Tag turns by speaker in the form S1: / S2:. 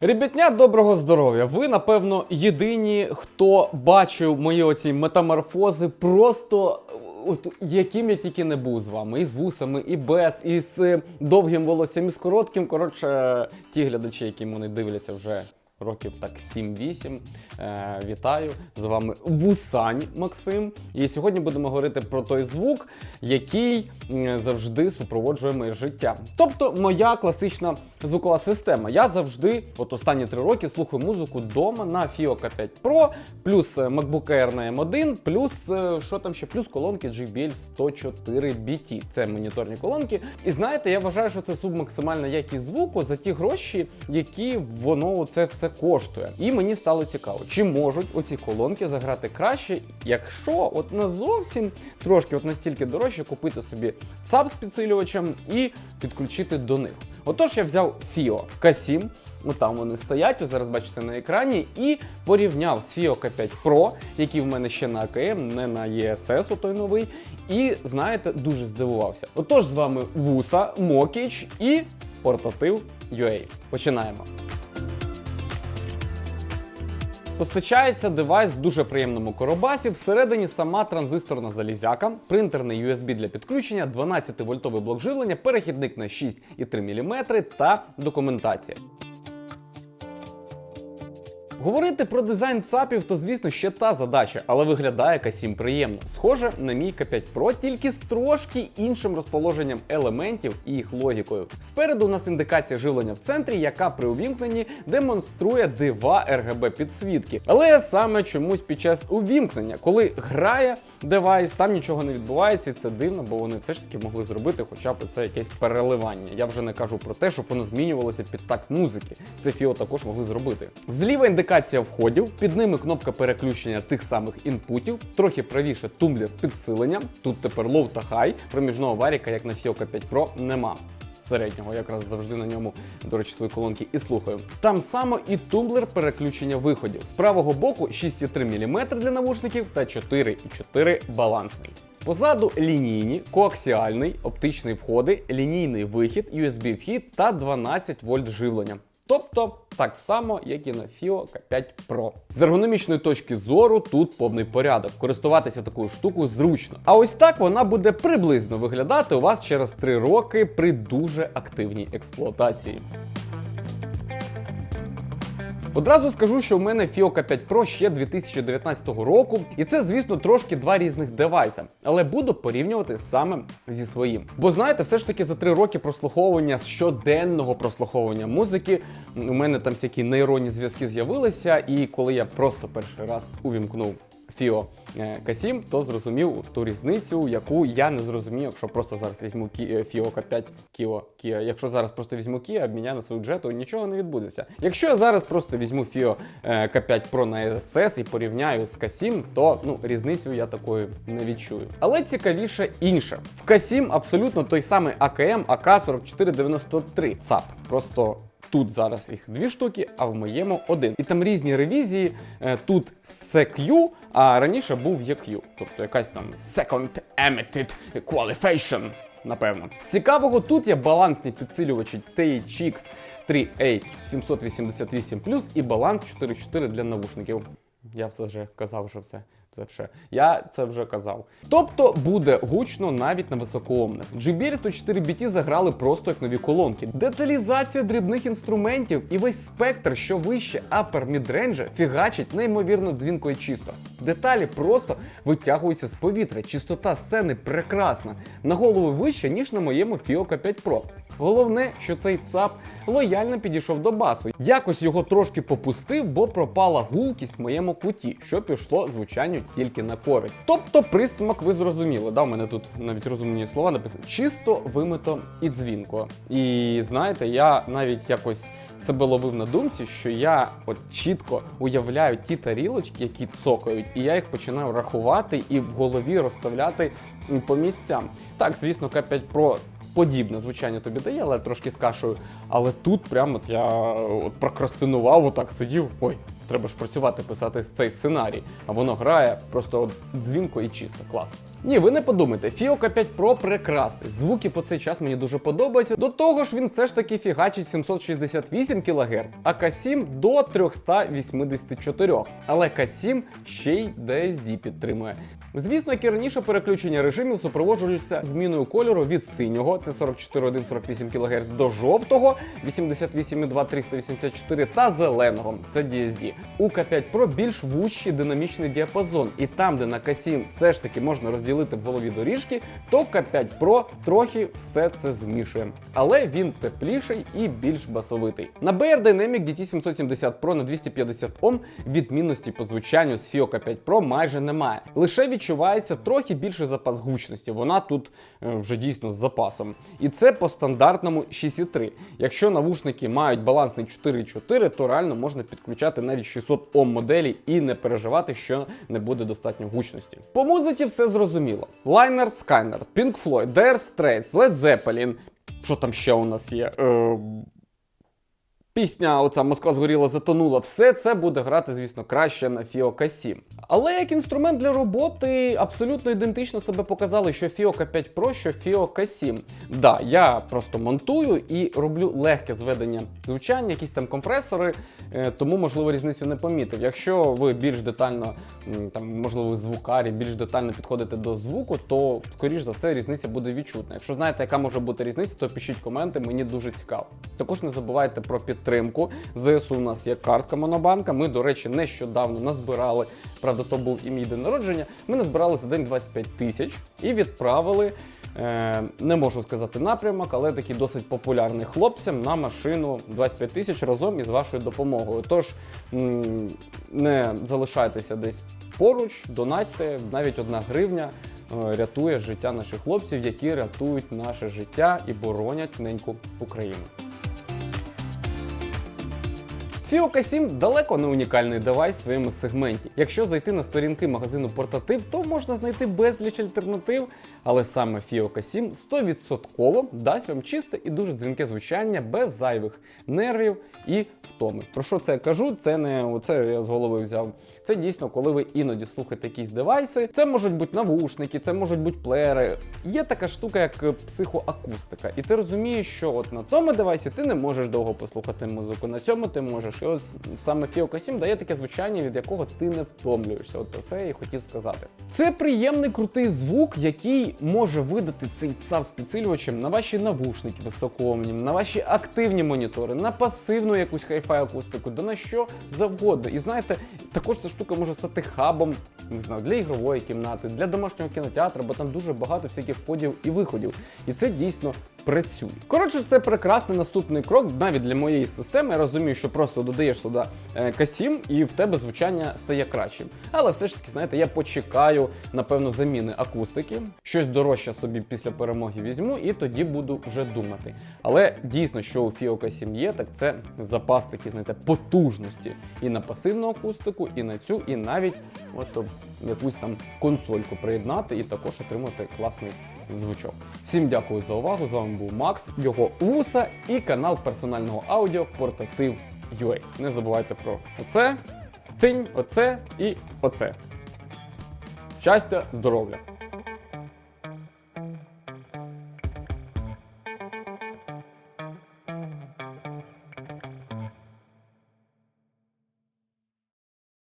S1: Ребятня, доброго здоров'я! Ви, напевно, єдині, хто бачив мої оці метаморфози, просто от, яким я тільки не був з вами. І з вусами, і без, і з е, довгим волоссям, і з коротким. Коротше, ті глядачі, які мене дивляться вже. Років так 7-8. Е, вітаю! З вами Вусань Максим. І сьогодні будемо говорити про той звук, який завжди супроводжує моє життя. Тобто моя класична звукова система. Я завжди, от останні три роки, слухаю музику вдома на FIO K5 Pro, плюс е, MacBook Air на M1, плюс е, що там ще, плюс колонки JBL 104 BT. Це моніторні колонки. І знаєте, я вважаю, що це субмаксимальна якість звуку за ті гроші, які воно це все коштує. І мені стало цікаво, чи можуть оці колонки заграти краще, якщо от не зовсім трошки, от настільки дорожче купити собі ЦАП з підсилювачем і підключити до них. Отож, я взяв FIO K7, ну там вони стоять, ви зараз бачите на екрані, і порівняв з FIO K5 Pro, який в мене ще на АКМ, не на ESS, той новий. І знаєте, дуже здивувався. Отож, з вами Вуса, Мокіч і портатив UA. Починаємо. Постачається девайс в дуже приємному коробасі. Всередині сама транзисторна залізяка, принтерний USB для підключення, 12-вольтовий блок живлення, перехідник на 6,3 мм та документація. Говорити про дизайн ЦАПів, то звісно ще та задача, але виглядає К7 приємно. Схоже на мій К5 Pro, тільки з трошки іншим розположенням елементів і їх логікою. Спереду у нас індикація живлення в центрі, яка при увімкненні демонструє дива RGB підсвітки. Але саме чомусь під час увімкнення, коли грає девайс, там нічого не відбувається, і це дивно, бо вони все ж таки могли зробити хоча б це якесь переливання. Я вже не кажу про те, щоб воно змінювалося під такт музики. Це фіо також могли зробити. Зліва індикація входів, під ними кнопка переключення тих самих інпутів, трохи правіше тумблер підсилення. Тут тепер low та high, проміжного варіка, як на FIO K5 Pro, нема. Середнього, якраз завжди на ньому, до речі, свої колонки і слухаю. Там само і тумблер переключення виходів. З правого боку 6,3 мм для навушників та 4,4 балансний. Позаду лінійні, коаксіальний, оптичний входи, лінійний вихід, USB вхід та 12 вольт живлення. Тобто так само, як і на FIO K5 Pro. З ергономічної точки зору тут повний порядок. Користуватися такою штукою зручно. А ось так вона буде приблизно виглядати у вас через 3 роки при дуже активній експлуатації. Одразу скажу, що в мене Fioca K5 Pro ще 2019 року, і це, звісно, трошки два різних девайса, але буду порівнювати саме зі своїм. Бо знаєте, все ж таки за три роки прослуховування щоденного прослуховування музики у мене там всякі нейронні зв'язки з'явилися, і коли я просто перший раз увімкнув FIO K7, то зрозумів ту різницю, яку я не зрозумів, якщо просто зараз візьму е, FIO K5 Kio, Kia. Якщо зараз просто візьму Kia, обміняю на свою джету, нічого не відбудеться. Якщо я зараз просто візьму FIO е, K5 Pro на SSS і порівняю з K7, то ну, різницю я такою не відчую. Але цікавіше інше. В K7 абсолютно той самий AKM AK4493 ЦАП. Просто Тут зараз їх дві штуки, а в моєму один. І там різні ревізії. Е, Тут CQ, а раніше був EQ. Тобто якась там Second Emitted Qualification, напевно. Цікавого тут є балансні підсилювачі THX 3A 788 і баланс 4.4 для навушників. Я це вже казав, що все. Це все. Я це вже казав. Тобто буде гучно навіть на високоомних. JBL 104 BT заграли просто як нові колонки. Деталізація дрібних інструментів і весь спектр, що вище upper mid-range, фігачить неймовірно дзвінко і чисто. Деталі просто витягуються з повітря. Чистота сцени прекрасна. На голову вище, ніж на моєму FIO K5 Pro. Головне, що цей ЦАП лояльно підійшов до басу. Якось його трошки попустив, бо пропала гулкість в моєму куті, що пішло звучанню тільки на користь. Тобто присмак ви зрозуміли. Да, у мене тут навіть розумні слова написані. Чисто вимито і дзвінко. І знаєте, я навіть якось себе ловив на думці, що я от чітко уявляю ті тарілочки, які цокають, і я їх починаю рахувати і в голові розставляти по місцям. Так, звісно, К5 Pro подібне звучання тобі дає, але трошки з кашею. Але тут прямо от я от прокрастинував, отак сидів. Ой, треба ж працювати, писати цей сценарій. А воно грає просто от дзвінко і чисто. Клас. Ні, ви не подумайте, Fio K5 Pro прекрасний. Звуки по цей час мені дуже подобаються. До того ж, він все ж таки фігачить 768 кГц, а K7 до 384. Але K7 ще й DSD підтримує. Звісно, як і раніше, переключення режимів супроводжуються зміною кольору від синього, це 44,148 кГц, до жовтого 88,2 384 та зеленого, це DSD. У K5 Pro більш вущий динамічний діапазон, і там, де на K7 все ж таки можна розділити в голові доріжки, то K5 Pro трохи все це змішує. Але він тепліший і більш басовитий. На BR Dynamic DT 770 Pro на 250 Ом відмінності по звучанню з FIO K5 Pro майже немає. Лише відчувається трохи більший запас гучності. Вона тут е, вже дійсно з запасом. І це по стандартному 6,3. Якщо навушники мають балансний 4,4, то реально можна підключати навіть 600 Ом моделі і не переживати, що не буде достатньо гучності. По музиці все зрозуміло. Лайнер Скайнер, Pink Floyd, Dire Straits, Led Zeppelin. Що там ще у нас є? Е, Пісня, оця Москва згоріла, затонула. Все це буде грати, звісно, краще на FIO K7. Але як інструмент для роботи абсолютно ідентично себе показали, що FIO K5 Pro, що FIO K7. Да, я просто монтую і роблю легке зведення звучання, якісь там компресори, е, тому можливо різницю не помітив. Якщо ви більш детально, там можливо, звукарі, більш детально підходите до звуку, то скоріш за все різниця буде відчутна. Якщо знаєте, яка може бути різниця, то пишіть коменти, мені дуже цікаво. Також не забувайте про підтримку. ЗСУ у нас є картка Монобанка. Ми, до речі, нещодавно назбирали. Правда, то був і мій день народження. Ми назбирали за день 25 тисяч і відправили. Е, не можу сказати напрямок, але такий досить популярний хлопцям на машину 25 тисяч разом із вашою допомогою. Тож не залишайтеся десь поруч, донатьте, навіть одна гривня е, рятує життя наших хлопців, які рятують наше життя і боронять неньку Україну. Fio K7 далеко не унікальний девайс в своєму сегменті. Якщо зайти на сторінки магазину портатив, то можна знайти безліч альтернатив, але саме Fio K7 100% дасть вам чисте і дуже дзвінке звучання без зайвих нервів і втоми. Про що це я кажу? Це не оце я з голови взяв. Це дійсно, коли ви іноді слухаєте якісь девайси. Це можуть бути навушники, це можуть бути плеєри. Є така штука, як е, психоакустика, і ти розумієш, що от на тому девайсі ти не можеш довго послухати музику, на цьому ти можеш. Ось саме Fio K7 дає таке звучання, від якого ти не втомлюєшся. От про це я і хотів сказати. Це приємний крутий звук, який може видати цей цав з підсилювачем на ваші навушники високоомні, на ваші активні монітори, на пасивну якусь хай-фай акустику, да на що завгодно. І знаєте, також ця штука може стати хабом не знаю, для ігрової кімнати, для домашнього кінотеатру, бо там дуже багато всяких входів і виходів. І це дійсно працює. Коротше, це прекрасний наступний крок навіть для моєї системи. Я розумію, що просто додаєш сюди е, К7 і в тебе звучання стає кращим. Але все ж таки, знаєте, я почекаю, напевно, заміни акустики. Щось дорожче собі після перемоги візьму, і тоді буду вже думати. Але дійсно, що у Fio K7 є, так це запас такий, знаєте, потужності і на пасивну акустику, і на цю, і навіть от якусь там консольку приєднати і також отримати класний звучок. Всім дякую за увагу. З вами був Макс, його вуса і канал персонального аудіо Портатив UA. Не забувайте про оце, цинь, оце і оце. Щастя, здоров'я!